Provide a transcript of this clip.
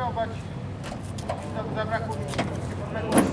masakrować. Zabrakło mi